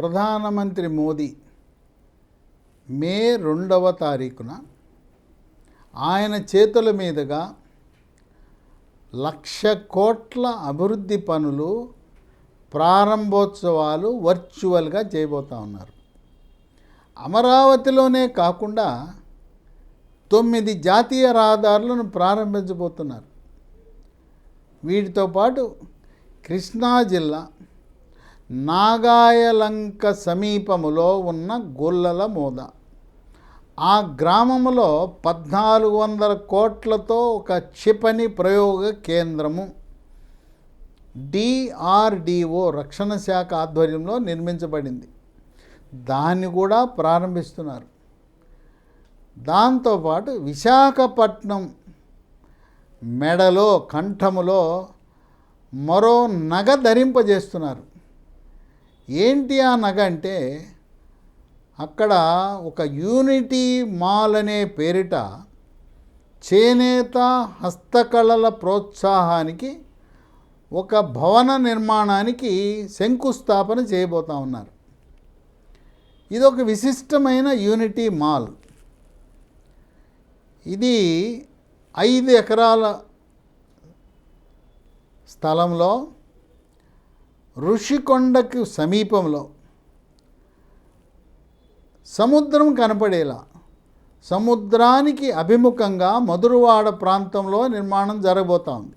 ప్రధానమంత్రి మోదీ మే రెండవ తారీఖున ఆయన చేతుల మీదుగా లక్ష కోట్ల అభివృద్ధి పనులు ప్రారంభోత్సవాలు వర్చువల్గా చేయబోతా ఉన్నారు. అమరావతిలోనే కాకుండా తొమ్మిది జాతీయ రహదారులను ప్రారంభించబోతున్నారు. వీటితో పాటు కృష్ణా జిల్లా నాగాయలంక సమీపములో ఉన్న గొల్లల మూద. ఆ గ్రామములో పద్నాలుగు వందల కోట్లతో ఒక క్షిపణి ప్రయోగ కేంద్రము డిఆర్డిఓ రక్షణ శాఖ ఆధ్వర్యంలో నిర్మించబడింది. దాన్ని కూడా ప్రారంభిస్తున్నారు. దాంతోపాటు విశాఖపట్నం మెడలో కంఠములో మరో నగ ధరింపజేస్తున్నారు. ఏంటి ఆ నగ అంటే అక్కడ ఒక యూనిటీ మాల్ అనే పేరిట చేనేత హస్తకళల ప్రోత్సాహానికి ఒక భవన నిర్మాణానికి శంకుస్థాపన చేయబోతా ఉన్నారు. ఇది ఒక విశిష్టమైన యూనిటీ మాల్. ఇది ఐదు ఎకరాల స్థలంలో ఋషికొండకు సమీపంలో సముద్రం కనపడేలా సముద్రానికి అభిముఖంగా మధురవాడ ప్రాంతంలో నిర్మాణం జరగబోతా ఉంది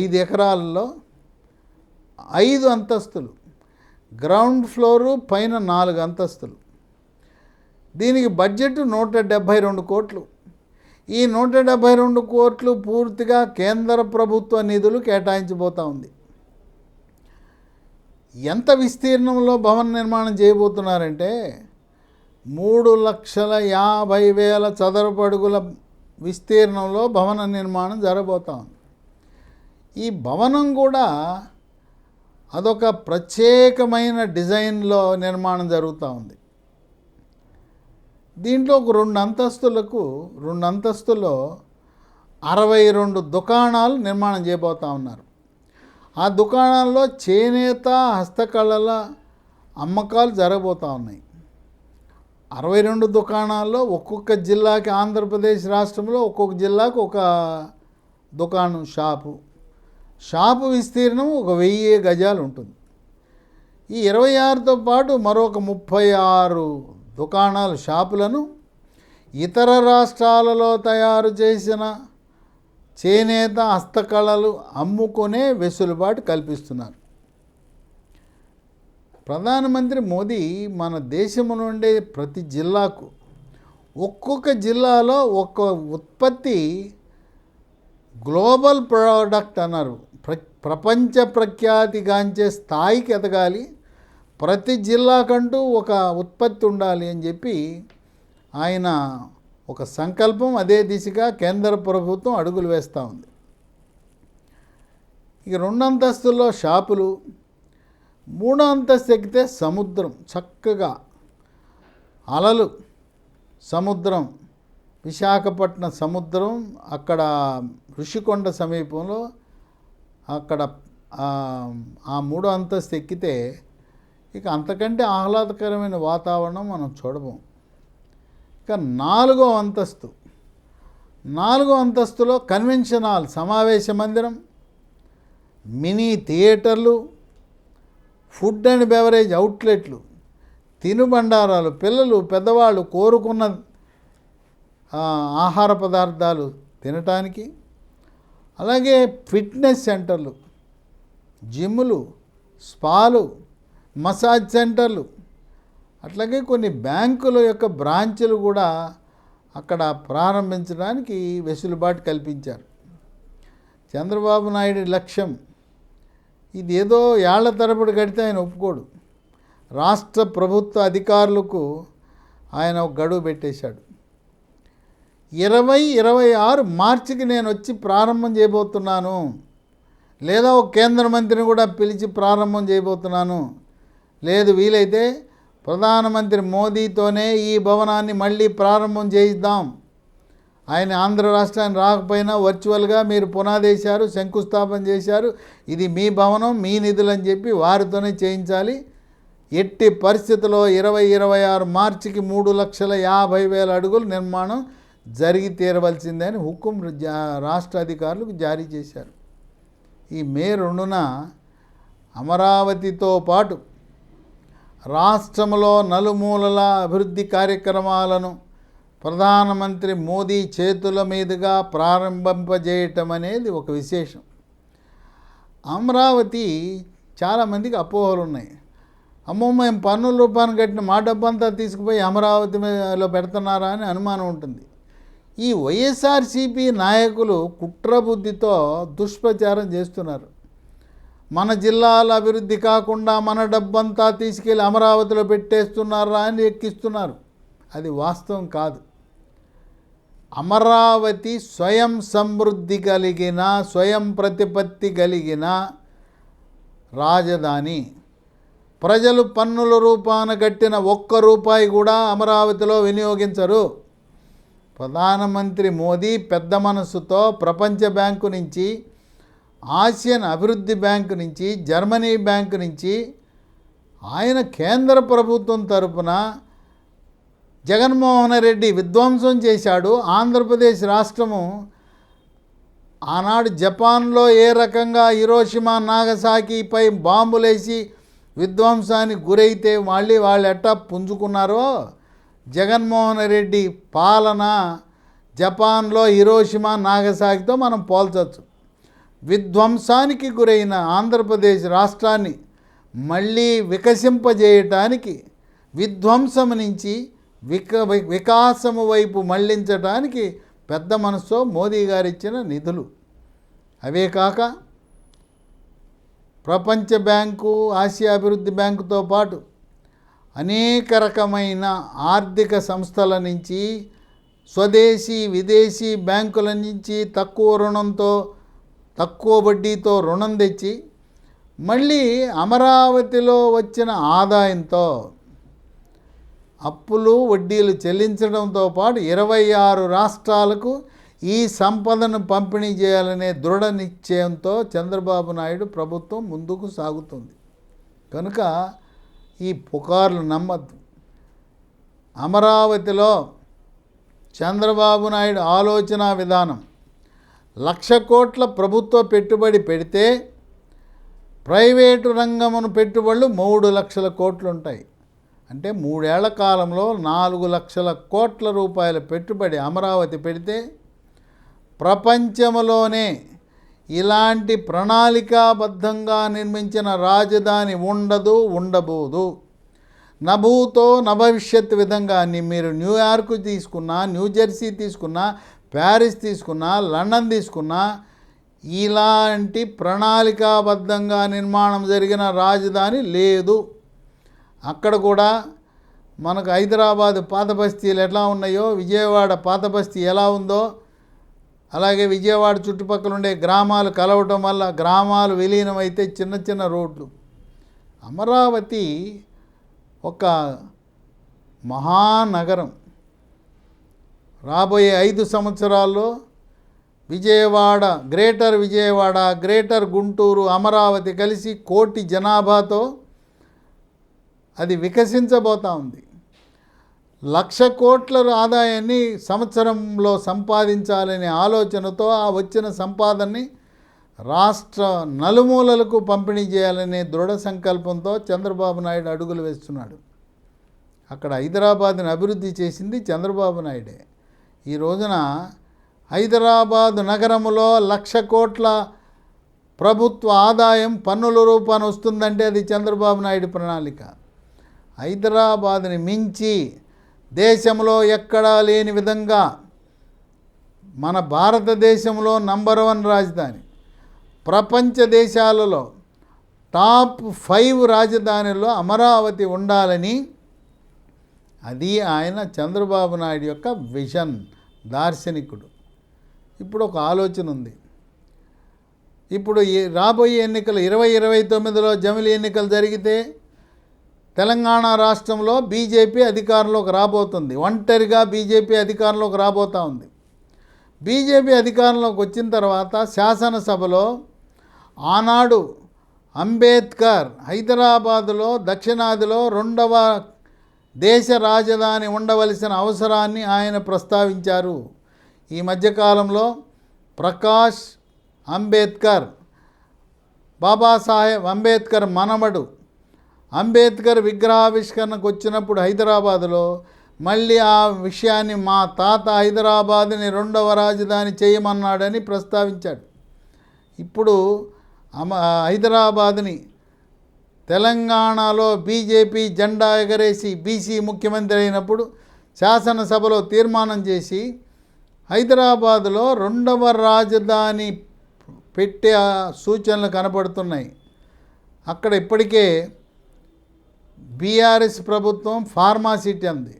ఐదు ఎకరాలలో ఐదు అంతస్తులు గ్రౌండ్ ఫ్లోరు పైన నాలుగు అంతస్తులు. దీనికి బడ్జెట్ నూట డెబ్భై రెండు కోట్లు. ఈ నూట డెబ్భై రెండు కోట్లు పూర్తిగా కేంద్ర ప్రభుత్వ నిధులు కేటాయించబోతా ఉంది ఎంత విస్తీర్ణంలో భవన నిర్మాణం చేయబోతున్నారంటే మూడు లక్షల యాభై వేల చదరపు అడుగుల విస్తీర్ణంలో భవన నిర్మాణం జరగబోతా ఉంది. ఈ భవనం కూడా అదొక ప్రత్యేకమైన డిజైన్లో నిర్మాణం జరుగుతూ ఉంది. దీంట్లో ఒక రెండు అంతస్తులకు రెండు అంతస్తులో అరవై రెండు దుకాణాలు నిర్మాణం చేయబోతా ఉన్నారు. ఆ దుకాణాల్లో చేనేత హస్తకళల అమ్మకాలు జరగబోతూ ఉన్నాయి. అరవై రెండు దుకాణాల్లో ఒక్కొక్క జిల్లాకి ఆంధ్రప్రదేశ్ రాష్ట్రంలో ఒక్కొక్క జిల్లాకు ఒక దుకాణం షాపు. షాపు విస్తీర్ణం ఒక వెయ్యి గజాలు ఉంటుంది. ఈ ఇరవై ఆరుతో పాటు మరొక ముప్పై ఆరు దుకాణాలు షాపులను ఇతర రాష్ట్రాలలో తయారు చేసిన చేనేత హస్తకళలు అమ్ముకునే వెసులుబాటు కల్పిస్తున్నారు. ప్రధానమంత్రి మోదీ మన దేశము నుండే ప్రతి జిల్లాకు ఒక్కొక్క జిల్లాలో ఒక్క ఉత్పత్తి గ్లోబల్ ప్రోడక్ట్ అన్నారు. ప్ర ప్రపంచ ప్రఖ్యాతిగాంచే స్థాయికి ఎదగాలి. ప్రతి జిల్లాకంటూ ఒక ఉత్పత్తి ఉండాలి అని చెప్పి ఆయన ఒక సంకల్పం అదే దిశగా కేంద్ర ప్రభుత్వం అడుగులు వేస్తూ ఉంది. ఇక రెండు అంతస్తుల్లో షాపులు మూడో అంతస్తు ఎక్కితే సముద్రం చక్కగా అలలు సముద్రం విశాఖపట్నం సముద్రం అక్కడ ఋషికొండ సమీపంలో అక్కడ ఆ, మూడో అంతస్తు ఎక్కితే ఇక అంతకంటే ఆహ్లాదకరమైన వాతావరణం మనం చూడము ఇక నాలుగో అంతస్తు. నాలుగో అంతస్తులో కన్వెన్షన్ హాల్ సమావేశ మందిరం మినీ థియేటర్లు ఫుడ్ అండ్ బెవరేజ్ అవుట్లెట్లు తినుబండారాలు పిల్లలు పెద్దవాళ్ళు కోరుకున్న ఆహార పదార్థాలు తినటానికి అలాగే ఫిట్నెస్ సెంటర్లు జిమ్లు స్పాలు మసాజ్ సెంటర్లు అట్లాగే కొన్ని బ్యాంకుల యొక్క బ్రాంచులు కూడా అక్కడ ప్రారంభించడానికి వెసులుబాటు కల్పించారు. చంద్రబాబు నాయుడు లక్ష్యం ఇది ఏదో ఏళ్ళ తరబడి కడితే ఆయన ఒప్పుకోడు. రాష్ట్ర ప్రభుత్వ అధికారులకు ఆయన ఒక గడువు పెట్టేశాడు. ఇరవై ఇరవై ఆరు మార్చికి నేను వచ్చి ప్రారంభం చేయబోతున్నాను లేదా ఒక కేంద్ర మంత్రిని కూడా పిలిచి ప్రారంభం చేయబోతున్నాను లేదు వీలైతే ప్రధానమంత్రి మోదీతోనే ఈ భవనాన్ని మళ్ళీ ప్రారంభం చేయిద్దాం. ఆయన ఆంధ్ర రాష్ట్రాన్ని రాకపోయినా వర్చువల్గా మీరు పునాదేశారు శంకుస్థాపన చేశారు. ఇది మీ భవనం మీ నిధులని చెప్పి వారితోనే చేయించాలి. ఎట్టి పరిస్థితుల్లో ఇరవై ఇరవై ఆరు మార్చికి మూడు లక్షల యాభై వేల అడుగులు నిర్మాణం జరిగి తీరవలసిందే అని హుకుం జా- రాష్ట్ర అధికారులకు జారీ చేశారు. ఈ మే రెండున అమరావతితో పాటు రాష్ట్రంలో నలుమూలల అభివృద్ధి కార్యక్రమాలను ప్రధానమంత్రి మోదీ చేతుల మీదుగా ప్రారంభింపజేయటం అనేది ఒక విశేషం. అమరావతి చాలామందికి అపోహలు ఉన్నాయి. అమ్మో మేము పన్నుల రూపాన్ని కట్టిన మా డబ్బంతా తీసుకుపోయి అమరావతిలో పెడుతున్నారా అని అనుమానం ఉంటుంది. ఈ వైఎస్ఆర్సీపీ నాయకులు కుట్రబుద్ధితో దుష్ప్రచారం చేస్తున్నారు. మన జిల్లాల అభివృద్ధి కాకుండా మన డబ్బంతా తీసుకెళ్ళి అమరావతిలో పెట్టేస్తున్నారా అని ఎక్కిస్తున్నారు. అది వాస్తవం కాదు. అమరావతి స్వయం సమృద్ధి కలిగిన స్వయం ప్రతిపత్తి కలిగిన రాజధాని. ప్రజలు పన్నుల రూపాన కట్టిన ఒక్క రూపాయి కూడా అమరావతిలో వినియోగించరు. ప్రధానమంత్రి మోదీ పెద్ద మనసుతో ప్రపంచ బ్యాంకు నుంచి ఆసియన్ అభివృద్ధి బ్యాంకు నుంచి జర్మనీ బ్యాంకు నుంచి ఆయన కేంద్ర ప్రభుత్వం తరపున జగన్మోహన్ రెడ్డి విధ్వంసం చేశాడు. ఆంధ్రప్రదేశ్ రాష్ట్రము ఆనాడు జపాన్లో ఏ రకంగా హిరోషిమా నాగసాకిపై బాంబులేసి విధ్వంసానికి గురైతే మళ్ళీ వాళ్ళు ఎట్టా పుంజుకున్నారో? జగన్మోహన్ రెడ్డి పాలన జపాన్లో హిరోషిమా నాగసాకితో మనం పోల్చవచ్చు. విధ్వంసానికి గురైన ఆంధ్రప్రదేశ్ రాష్ట్రాన్ని మళ్ళీ వికసింపజేయటానికి విధ్వంసం నుంచి విక వికాసము వైపు మళ్ళించడానికి పెద్ద మనసుతో మోదీ గారు ఇచ్చిన నిధులు. అవే కాక ప్రపంచ బ్యాంకు ఆసియా అభివృద్ధి బ్యాంకుతో పాటు అనేక రకమైన ఆర్థిక సంస్థల నుంచి స్వదేశీ విదేశీ బ్యాంకుల నుంచి తక్కువ రుణంతో తక్కువ వడ్డీతో రుణం తెచ్చి మళ్ళీ అమరావతిలో వచ్చిన ఆదాయంతో అప్పులు వడ్డీలు చెల్లించడంతో పాటు ఇరవై ఆరు రాష్ట్రాలకు ఈ సంపదను పంపిణీ చేయాలనే దృఢ నిశ్చయంతో చంద్రబాబు నాయుడు ప్రభుత్వం ముందుకు సాగుతుంది. కనుక ఈ పుకార్లు నమ్మద్దు. అమరావతిలో చంద్రబాబు నాయుడు ఆలోచన విధానం లక్ష కోట్ల ప్రభుత్వ పెట్టుబడి పెడితే ప్రైవేటు రంగమును పెట్టుబడులు మూడు లక్షల కోట్లు ఉంటాయి అంటే మూడేళ్ళ కాలంలో నాలుగు లక్షల కోట్ల రూపాయల పెట్టుబడి అమరావతి పెడితే ప్రపంచంలోనే ఇలాంటి ప్రణాళికాబద్ధంగా నిర్మించిన రాజధాని ఉండదు ఉండబోదు. నభూతో నభవిష్యత్ విధంగా మీరు న్యూయార్క్ తీసుకున్నా న్యూజెర్సీ తీసుకున్నా ప్యారిస్ తీసుకున్నా లండన్ తీసుకున్నా ఇలాంటి ప్రణాళికాబద్ధంగా నిర్మాణం జరిగిన రాజధాని లేదు. అక్కడ కూడా మనకు హైదరాబాద్ పాత బస్తీలు ఎట్లా ఉన్నాయో విజయవాడ పాత బస్తీ ఎలా ఉందో అలాగే విజయవాడ చుట్టుపక్కల ఉండే గ్రామాలు కలవటం వల్ల గ్రామాలు విలీనమైతే చిన్న చిన్న రోడ్లు. అమరావతి ఒక మహానగరం. రాబోయే ఐదు సంవత్సరాల్లో విజయవాడ గ్రేటర్ విజయవాడ గ్రేటర్ గుంటూరు అమరావతి కలిసి కోటి జనాభాతో అది వికసించబోతా ఉంది. లక్ష కోట్ల ఆదాయాన్ని సంవత్సరంలో సంపాదించాలనే ఆలోచనతో ఆ వచ్చిన సంపాదనని రాష్ట్ర నలుమూలలకు పంపిణీ చేయాలనే దృఢ సంకల్పంతో చంద్రబాబు నాయుడు అడుగులు వేస్తున్నాడు. అక్కడ హైదరాబాద్ని అభివృద్ధి చేసింది చంద్రబాబు నాయుడే. ఈ రోజున హైదరాబాద్ నగరంలో లక్ష కోట్ల ప్రభుత్వ ఆదాయం పన్నుల రూపాన వస్తుందంటే అది చంద్రబాబు నాయుడు ప్రణాళిక. హైదరాబాద్ని మించి దేశంలో ఎక్కడా లేని విధంగా మన భారతదేశంలో నంబర్ వన్ రాజధాని. ప్రపంచ దేశాలలో టాప్ ఫైవ్ రాజధానిలో అమరావతి ఉండాలని అది ఆయన చంద్రబాబు నాయుడు యొక్క విజన్ దార్శనికుడు. ఇప్పుడు ఒక ఆలోచన ఉంది. ఇప్పుడు రాబోయే ఎన్నికలు ఇరవై ఇరవై తొమ్మిదిలో జమిలి ఎన్నికలు జరిగితే తెలంగాణ రాష్ట్రంలో బీజేపీ అధికారంలోకి రాబోతుంది. ఒంటరిగా బీజేపీ అధికారంలోకి రాబోతూ ఉంది. బీజేపీ అధికారంలోకి వచ్చిన తర్వాత శాసనసభలో ఆనాడు అంబేద్కర్ హైదరాబాదులో దక్షిణాదిలో రెండవ దేశ రాజధాని ఉండవలసిన అవసరాన్ని ఆయన ప్రస్తావించారు. ఈ మధ్యకాలంలో ప్రకాష్ అంబేద్కర్ బాబాసాహెబ్ అంబేద్కర్ మనమడు అంబేద్కర్ విగ్రహావిష్కరణకు వచ్చినప్పుడు హైదరాబాదులో మళ్ళీ ఆ విషయాన్ని మా తాత హైదరాబాద్ని రెండవ రాజధాని చేయమన్నాడని ప్రస్తావించాడు. ఇప్పుడు అమ హైదరాబాద్ని. తెలంగాణలో బీజేపీ జెండా ఎగరేసి బీసీ ముఖ్యమంత్రి అయినప్పుడు శాసనసభలో తీర్మానం చేసి హైదరాబాదులో రెండవ రాజధాని పెట్టే సూచనలు కనపడుతున్నాయి. అక్కడ ఇప్పటికే బీఆర్ఎస్ ప్రభుత్వం ఫార్మాసిటీ అంది.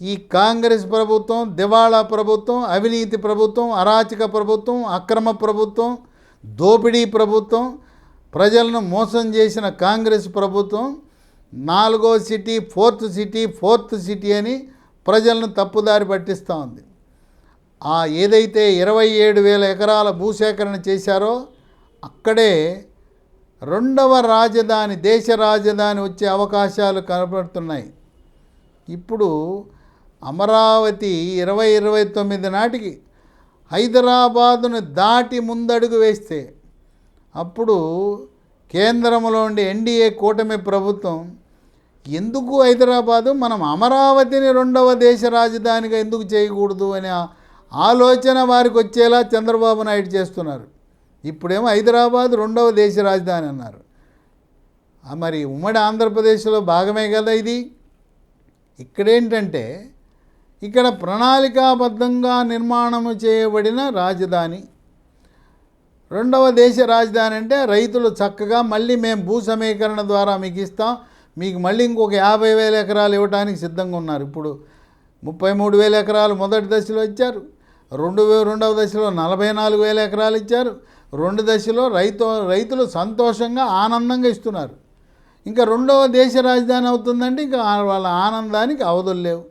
ఈ కాంగ్రెస్ ప్రభుత్వం దివాళా ప్రభుత్వం అవినీతి ప్రభుత్వం అరాచక ప్రభుత్వం అక్రమ ప్రభుత్వం దోపిడీ ప్రభుత్వం ప్రజలను మోసం చేసిన కాంగ్రెస్ ప్రభుత్వం నాలుగో city fourth city fourth city అని ప్రజలను తప్పుదారి పట్టిస్తూ ఉంది. ఆ ఏదైతే ఇరవై ఏడు వేల ఎకరాల భూసేకరణ చేశారో అక్కడే రెండవ రాజధాని దేశ రాజధాని వచ్చే అవకాశాలు కనపడుతున్నాయి. ఇప్పుడు అమరావతి ఇరవై ఇరవై తొమ్మిది నాటికి హైదరాబాదును దాటి ముందడుగు వేస్తే అప్పుడు కేంద్రంలో ఉండే ఎన్డీఏ కూటమి ప్రభుత్వం ఎందుకు హైదరాబాదు? మనం అమరావతిని రెండవ దేశ రాజధానిగా ఎందుకు చేయకూడదు అనే ఆలోచన వారికి వచ్చేలా చంద్రబాబు నాయుడు చేస్తున్నారు. ఇప్పుడేమో హైదరాబాద్ రెండవ దేశ రాజధాని అన్నారు. మరి ఉమ్మడి ఆంధ్రప్రదేశ్లో భాగమే కదా ఇది. ఇక్కడేంటంటే ఇక్కడ ప్రణాళికాబద్ధంగా నిర్మాణము చేయబడిన రాజధాని. రెండవ దేశ రాజధాని అంటే రైతులు చక్కగా మళ్ళీ మేము భూ సమీకరణ ద్వారా మీకు ఇస్తాం. మీకు మళ్ళీ ఇంకొక యాభై వేల ఎకరాలు ఇవ్వడానికి సిద్ధంగా ఉన్నారు. ఇప్పుడు ముప్పై మూడు వేల ఎకరాలు మొదటి దశలో ఇచ్చారు. రెండు రెండవ దశలో నలభై నాలుగు వేల ఎకరాలు ఇచ్చారు. రెండు దశలో రైతు రైతులు సంతోషంగా ఆనందంగా ఇస్తున్నారు. ఇంకా రెండవ దేశ రాజధాని అవుతుందంటే ఇంకా వాళ్ళ ఆనందానికి అవధులు లేవు.